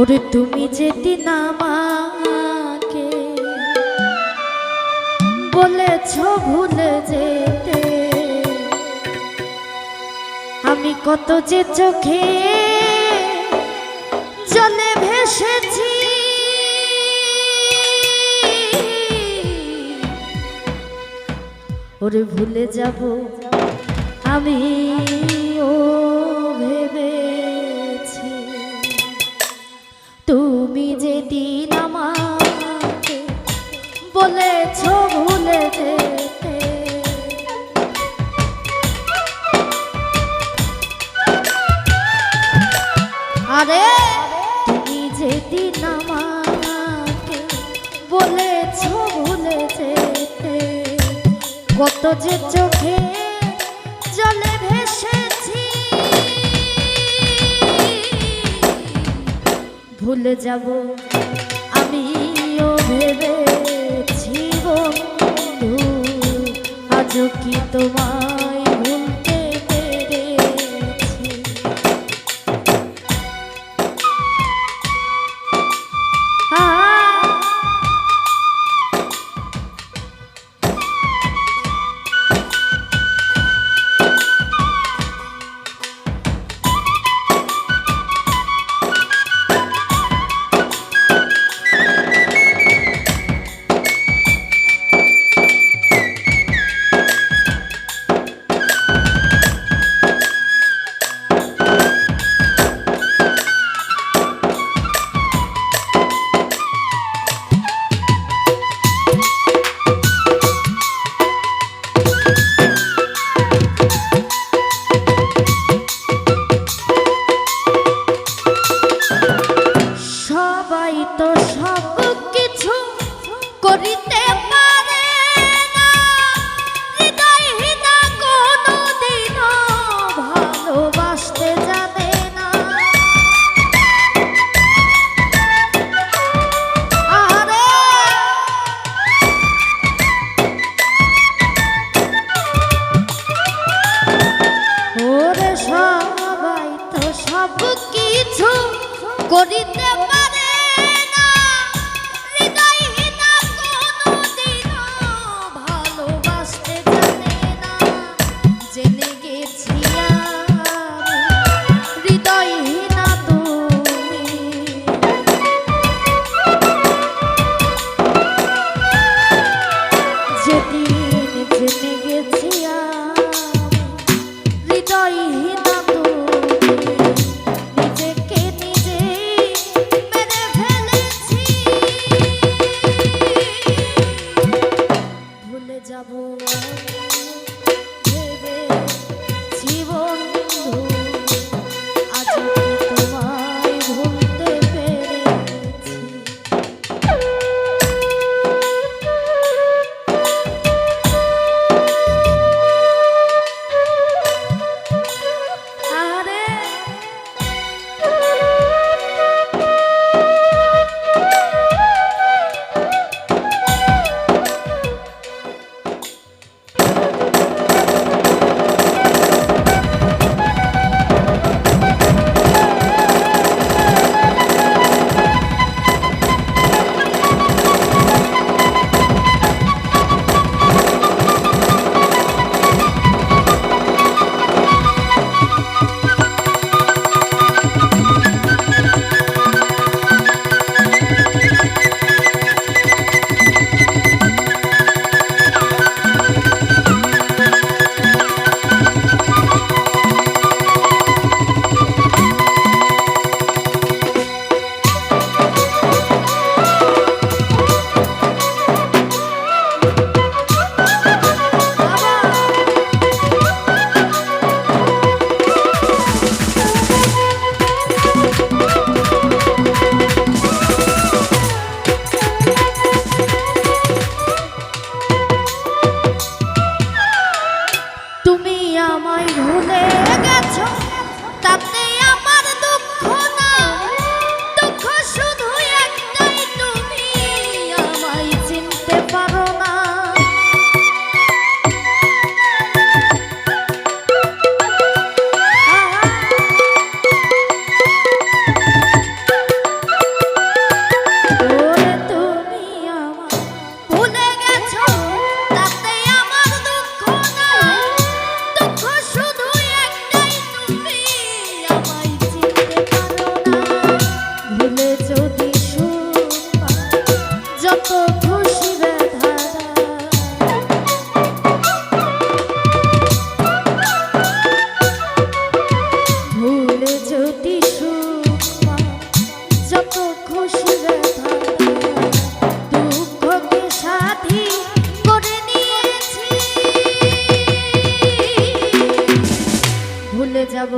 ওরে তুমি যেদিন আমাকে বলেছ ভুলে যেতে, আমি কত যে চোখে জলে ভেসেছি, ওরে ভুলে যাব আমি, ও বলেছ ভুলে আরে তুমি বলেছ যে চোখে ভেসেছি ভুলে যাব আমিও ভেবেছি আজ কি তোমায় ভেবে জীবন ভুলে যাব।